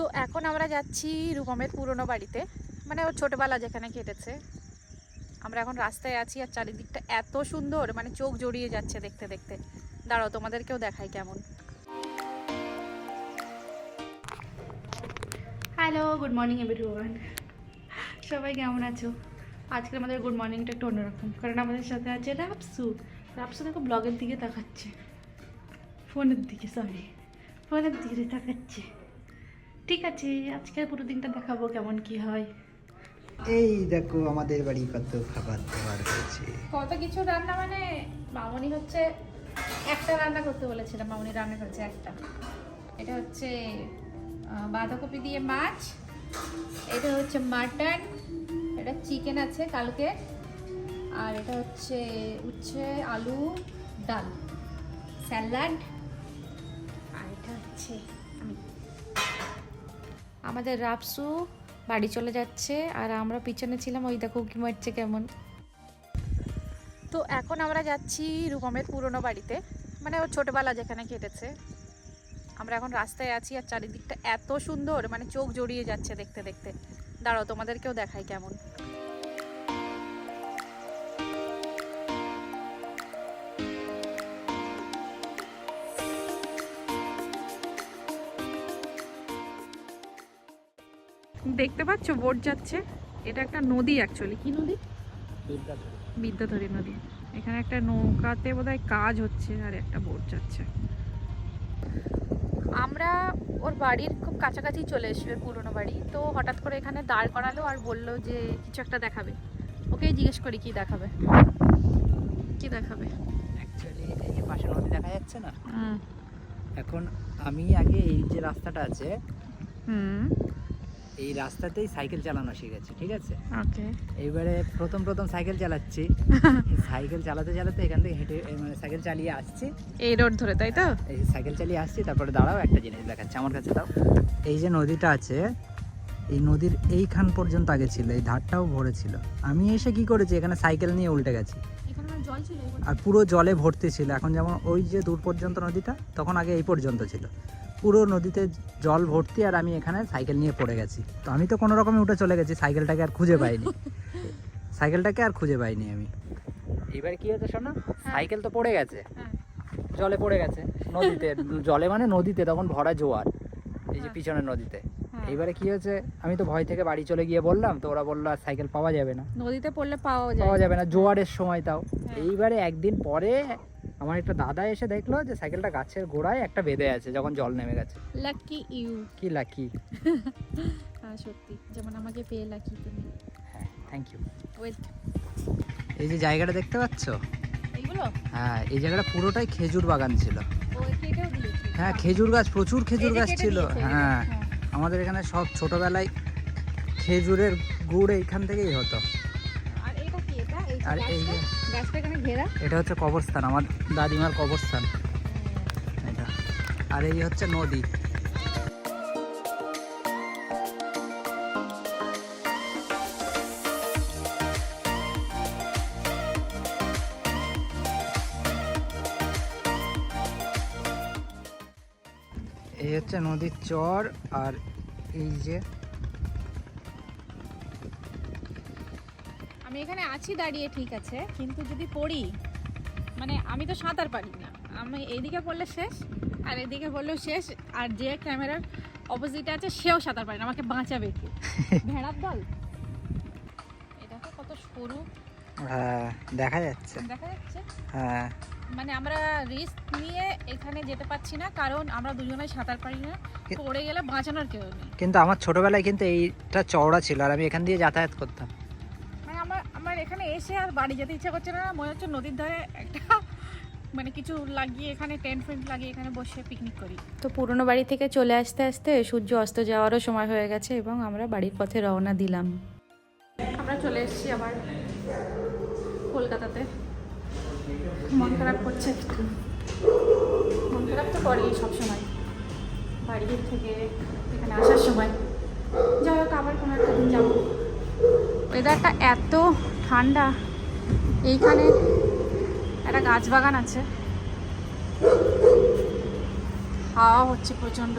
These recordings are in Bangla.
তো এখন আমরা যাচ্ছি রূপমের পুরনো বাড়িতে। মানে ওর ছোটোবেলা যেখানে কেটেছে। আমরা এখন রাস্তায় আছি আর চারিদিকটা এত সুন্দর মানে চোখ জড়িয়ে যাচ্ছে দেখতে দেখতে। দাঁড়াও, তোমাদেরকেও দেখাই কেমন। হ্যালো গুড মর্নিং এভরিওয়ান সবাই কেমন আছো? আজকে আমাদের গুড মর্নিংটা একটু অন্যরকম, কারণ আমাদের সাথে আছে রাপসু। রাপসু দেখো ব্লগের দিকে তাকাচ্ছে। ফোনের দিকে সরি ফোনের দিকে তাকাচ্ছে। ঠিক আছে আজকের পুরো দিনটা দেখাবো কেমন কি হয়। এই দেখো আমাদের বাড়ি কত খাবার দাবার হয়েছে। কত কিছু রান্না মানে মামনি হচ্ছে একটা রান্না করতে বলেছিলাম মামনি রান্না করেছে একটা। এটা হচ্ছে বাঁধাকপি দিয়ে মাছ এটা হচ্ছে মাটন এটা চিকেন আছে কালকে আর এটা হচ্ছে উচ্ছে আলু ডাল। স্যালাড আর এটা হচ্ছে আমি আমাদের রাপসু বাড়ি চলে যাচ্ছে আর আমরা পিছনে ছিলাম, ওই দেখো কি মারছে কেমন। তো এখন আমরা যাচ্ছি রূপমের পুরনো বাড়িতে মানে ওর ছোটোবেলা যেখানে কেটেছে। আমরা এখন রাস্তায় আছি আর চারিদিকটা এত সুন্দর মানে চোখ জড়িয়ে যাচ্ছে দেখতে দেখতে। দাঁড়াও, তোমাদেরকেও দেখাই কেমন। দেখতে পাচ্ছ? বোট যাচ্ছে। এটা একটা নদী অ্যাকচুয়ালি কি নদী? বিদ্যাধরী নদী। এখানে একটা নৌকাতে বোধহয় কাজ হচ্ছে আর একটা বোট যাচ্ছে। আমরা ওর বাড়ির খুব কাছাকাছি চলে এসেছি ওর পুরনো বাড়ি। তো হঠাৎ করে এখানে দাঁড় করালো আর বলল যে কিছু একটা দেখাবে। ওকে জিজ্ঞেস করি কি দেখাবে? কি দেখাবে? অ্যাকচুয়ালি এই যে পাশে নদী দেখা যাচ্ছে না? এখন আমি আগে এই যে রাস্তাটা আছে হুম। এই রাস্তাতেই সাইকেল চালানো শিখেছি ঠিক আছে? ওকে। এইবারে প্রথম প্রথম সাইকেল চালাচ্ছি। সাইকেল চালাতে চালাতে এখান থেকে হেঁটে মানে সাইকেল চালিয়ে আসছি। এই রোড ধরে তাই তো? এই সাইকেল চালিয়ে আসছি তারপরে দাঁড়াও একটা জিনিস দেখাচ্ছে আমার কাছে দাও। এই যে নদীটা আছে এই নদীর এইখান পর্যন্ত আগে ছিল এই ধারটাও ভরে ছিল। আমি এসে কি করেছি এখানে সাইকেল নিয়ে উল্টে গেছি। আর পুরো জলে ভর্তি ছিল এখন যেমন ওই যে দূর পর্যন্ত নদীটা তখন আগে এই পর্যন্ত ছিল। পুরো নদীতে জল ভর্তি আর আমি এখানে সাইকেল নিয়ে পড়ে গেছি। তো আমি তো কোনো রকমে উঠে চলে গেছি সাইকেলটাকে আর খুঁজে পাইনি। সাইকেলটাকে আর খুঁজে পাইনি আমি। এবার কি হয়েছে শোনো? সাইকেল তো পড়ে গেছে। হ্যাঁ। জলে পড়ে গেছে নদীতে। জলে মানে নদীতে তখন ভরা জোয়ার এই যে হ্যাঁ। পিছনের নদীতে। হ্যাঁ। এইবারে কি হয়েছে? আমি তো ভয় থেকে বাড়ি চলে গিয়ে বললাম তো ওরা বলল আর সাইকেল পাওয়া যাবে না। নদীতে পড়লে পাওয়া যায়। যাবে না জোয়ারের সময় তাও। হ্যাঁ। এইবারে একদিন পরে আমার একটা দাদা এসে দেখল যে সাইকেলটা গাছের গোড়ায় একটা বেঁধে আছে যখন জল নেমে গেছে। লাকি ইউ কি লাকি হ্যাঁ সত্যি। যেমন আমাকে পেয়ে লাকি তুমি। হ্যাঁ থ্যাংক ইউ ওয়েলকাম এই যে জায়গাটা দেখতে পাচ্ছ? এইগুলো? হ্যাঁ এই জায়গাটা পুরোটাই খেজুর বাগান ছিল। ও কেটেও দিয়েছে? হ্যাঁ খেজুর গাছ প্রচুর খেজুর গাছ ছিল। হ্যাঁ। আমাদের এখানে সব ছোটবেলায় খেজুরের গুড় এইখান থেকেই হতো। আর এই যে এটা হচ্ছে কবরস্থান আমার দাদিমার কবরস্থান। এটা। আর এই হচ্ছে নদী। এই হচ্ছে নদীর চর আর এই যে এখানে আছি দাঁড়িয়ে ঠিক আছে। কিন্তু যদি পড়ি মানে আমি তো সাঁতার পারি না। আমি এইদিকে পড়লে শেষ আর এদিকে পড়লেও শেষ আর যে ক্যামেরার অপোজিটে আছে সেও সাঁতার পারে না। আমাকে বাঁচাবে কি? ভেড়ার দল? এটা তো কত সরু? হ্যাঁ দেখা যাচ্ছে। দেখা যাচ্ছে? হ্যাঁ। মানে আমরা রিস্ক নিয়ে এখানে যেতে পারছি না কারণ আমরা দুজনে সাঁতার পারি না। পড়ে গেলে বাঁচানোর কেউ নেই। কিন্তু আমার ছোটবেলায় কিন্তু এইটা চওড়া ছিল আর আমি এখান দিয়ে যাতায়াত করতাম। এসে আর বাড়ি যেতে ইচ্ছা করছে না। মনে হচ্ছে নদীর ধারে একটা মানে কিছু লাগিয়ে এখানে টেন্ট ফেন্ট লাগিয়ে এখানে বসে পিকনিক করি। তো পুরনো বাড়ি থেকে চলে আসতে আসতে সূর্য অস্ত যাওয়ারও সময় হয়ে গেছে এবং আমরা বাড়ির পথে রওনা দিলাম। আমরা চলে এসেছি আবার কলকাতাতে। মন খারাপ করছে একটু। মন খারাপ তো করেই সবসময়। বাড়ি থেকে এখানে আসার সময়। যাই হোক আবার কোনো একটা দিন যাব। ওয়েদারটা এত ঠান্ডা। এইখানে একটা গাছ বাগান আছে। হাওয়া হচ্ছে প্রচণ্ড।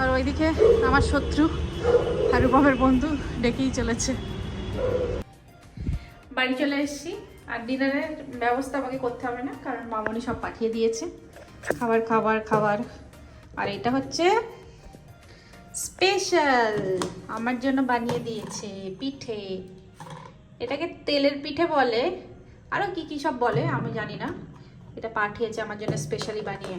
আর ওইদিকে আমার শত্রু আর রূপমের বন্ধু ডেকেই চলেছে। বাড়ি চলে এসেছি। আর ডিনারের ব্যবস্থা আমাকে করতে হবে না, কারণ মামনি সব পাঠিয়ে দিয়েছে। খাবার খাবার খাবার। আর এটা হচ্ছে স্পেশাল আমার জন্য বানিয়ে দিয়েছে পিঠে। এটাকে তেলের পিঠে বলে। আরও কি কি সব বলে আমি জানি না। এটা পাঠিয়েছে আমার জন্য স্পেশালি বানিয়ে।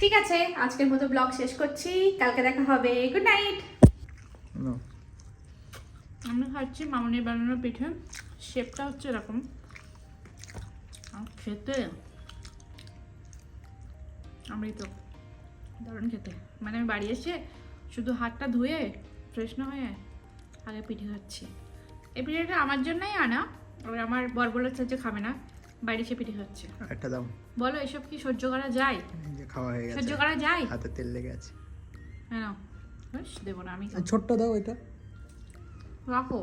ঠিক আছে আজকের মতো ব্লগ শেষ করছি। কালকে দেখা হবে। গুড নাইট আমি খাচ্ছি মামনির বানানো পিঠে। শেপটা হচ্ছে এরকম। খেতে। আমি তো। দারুণ খেতে। মানে আমি বাড়ি এসে শুধু হাতটা ধুয়ে ফ্রেশ না হয়ে আগে পিঠে খাচ্ছি। এই পিঠেটা আমার জন্যই আনা এবার আমার বর বলেছে যে খাবে না বাইরে এসে পিঠে খাচ্ছে। একটা দাম বলো এসব কি সহ্য করা যায়? যে খাওয়া হয়ে গেছে। সহ্য করা যায়? হাতে তেল লেগে আছে। হ্যাঁ দেবো না আমি। ছোট্ট দাও এটা। রাখো।